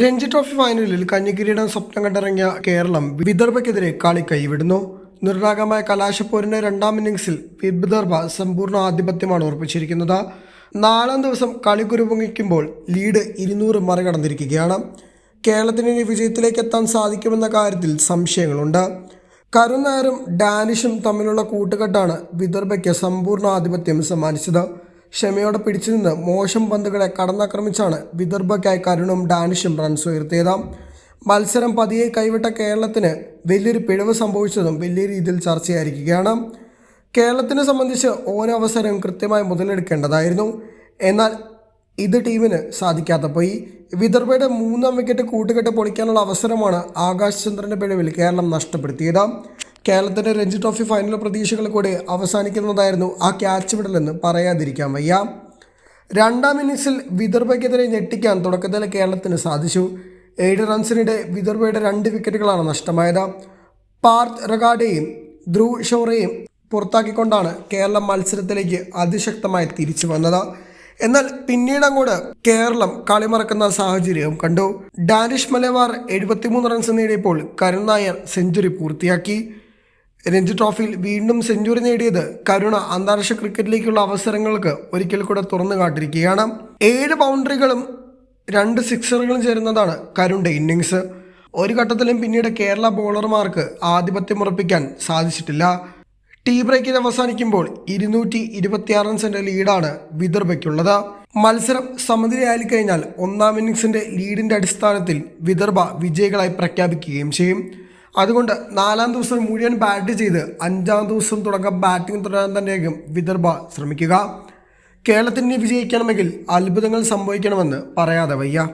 Ranji trophy ഫൈനലിൽ കഞ്ഞിക്കിരീടം സ്വപ്നം കണ്ടിറങ്ങിയ കേരളം വിദർഭയ്ക്കെതിരെ കളി കൈവിടുന്നു. നിർണായകമായ കലാശപ്പോരിന്റെ രണ്ടാം ഇന്നിംഗ്സിൽ വിദർഭ സമ്പൂർണ ആധിപത്യമാണ് ഉറപ്പിച്ചിരിക്കുന്നത്. നാലാം ദിവസം കളി കുരുപൊങ്ങിക്കുമ്പോൾ ലീഡ് ഇരുന്നൂറ് മറികടന്നിരിക്കുകയാണ്. കേരളത്തിന് ഇനി വിജയത്തിലേക്ക് എത്താൻ സാധിക്കുമെന്ന കാര്യത്തിൽ സംശയങ്ങളുണ്ട്. കരുനാരും ഡാനിഷും തമ്മിലുള്ള കൂട്ടുകെട്ടാണ് വിദർഭയ്ക്ക് സമ്പൂർണ ആധിപത്യം സമ്മാനിച്ചത്. ക്ഷമയോടെ പിടിച്ചുനിന്ന് മോശം പന്തുകളെ കടന്നാക്രമിച്ചാണ് വിദർഭയ്ക്കായി കരുണും ഡാനിഷും റൺസ് ഉയർത്തിയത്. മത്സരം പതിയെ കൈവിട്ട കേരളത്തിന് വലിയൊരു പിഴവ് സംഭവിച്ചതും വലിയ രീതിയിൽ ചർച്ചയായിരിക്കുകയാണ്. കേരളത്തിനെ സംബന്ധിച്ച് ഓരോ അവസരവും കൃത്യമായി മുതലെടുക്കേണ്ടതായിരുന്നു. എന്നാൽ ഇത് ടീമിന് സാധിക്കാത്ത പോയി. വിദർഭയുടെ മൂന്നാം വിക്കറ്റ് കൂട്ടുകെട്ട് പൊളിക്കാനുള്ള അവസരമാണ് ആകാശ് ചന്ദ്രന്റെ പിഴവിൽ കേരളം നഷ്ടപ്പെടുത്തിയത്. കേരളത്തിന്റെ രഞ്ജി ട്രോഫി ഫൈനൽ പ്രതീക്ഷകൾ കൂടി അവസാനിക്കുന്നതായിരുന്നു ആ ക്യാച്ച് വിടലെന്ന് പറയാതിരിക്കാൻ വയ്യ. രണ്ടാം ഇന്നിംഗ്സിൽ വിദർഭയ്ക്കെതിരെ ഞെട്ടിക്കാൻ തുടക്കത്തിൽ കേരളത്തിന് സാധിച്ചു. ഏഴ് റൺസിനിടെ വിദർഭയുടെ രണ്ട് വിക്കറ്റുകളാണ് നഷ്ടമായത്. പാർത്ത് റഗാഡെയും ധ്രുവ് ഷോറയും പുറത്താക്കിക്കൊണ്ടാണ് കേരളം മത്സരത്തിലേക്ക് അതിശക്തമായി തിരിച്ചു വന്നത്. എന്നാൽ പിന്നീട് അങ്ങോട്ട് കേരളം കളിമറക്കുന്ന സാഹചര്യവും കണ്ടു. ഡാനിഷ് മലബാർ എഴുപത്തിമൂന്ന് റൺസ് നേടിയപ്പോൾ കരുൺ നായർ സെഞ്ചുറി പൂർത്തിയാക്കി. രഞ്ജി ട്രോഫിയിൽ വീണ്ടും സെഞ്ചുറി നേടിയത് കരുണ അന്താരാഷ്ട്ര ക്രിക്കറ്റിലേക്കുള്ള അവസരങ്ങൾക്ക് ഒരിക്കൽ കൂടെ തുറന്നു കാട്ടിരിക്കുകയാണ്. ഏഴ് ബൗണ്ടറികളും രണ്ട് സിക്സറുകളും ചേരുന്നതാണ് കരുണിന്റെ ഇന്നിങ്സ് ഒരു ഘട്ടത്തിലും പിന്നീട് കേരള ബോളർമാർക്ക് ആധിപത്യം ഉറപ്പിക്കാൻ സാധിച്ചിട്ടില്ല. ടീ ബ്രേക്കിൽ അവസാനിക്കുമ്പോൾ ഇരുന്നൂറ്റി ഇരുപത്തിയാറ് റൺസിന്റെ ലീഡാണ് വിദർഭയ്ക്കുള്ളത്. മത്സരം സമനിലയായി കഴിഞ്ഞാൽ ഒന്നാം ഇന്നിംഗ്സിന്റെ ലീഡിന്റെ അടിസ്ഥാനത്തിൽ വിദർഭ വിജയികളായി പ്രഖ്യാപിക്കുകയും ചെയ്യും. അതുകൊണ്ട് നാലാം ദിവസം മുഴുവൻ ബാറ്റ് ചെയ്ത് അഞ്ചാം ദിവസം തുടങ്ങ ബാറ്റിംഗ് തുടരാൻ തന്നെയാകും വിദർഭ ശ്രമിക്കുക. കേരളത്തിന് വിജയിക്കണമെങ്കിൽ അത്ഭുതങ്ങൾ സംഭവിക്കണമെന്ന് പറയാതെ വയ്യ.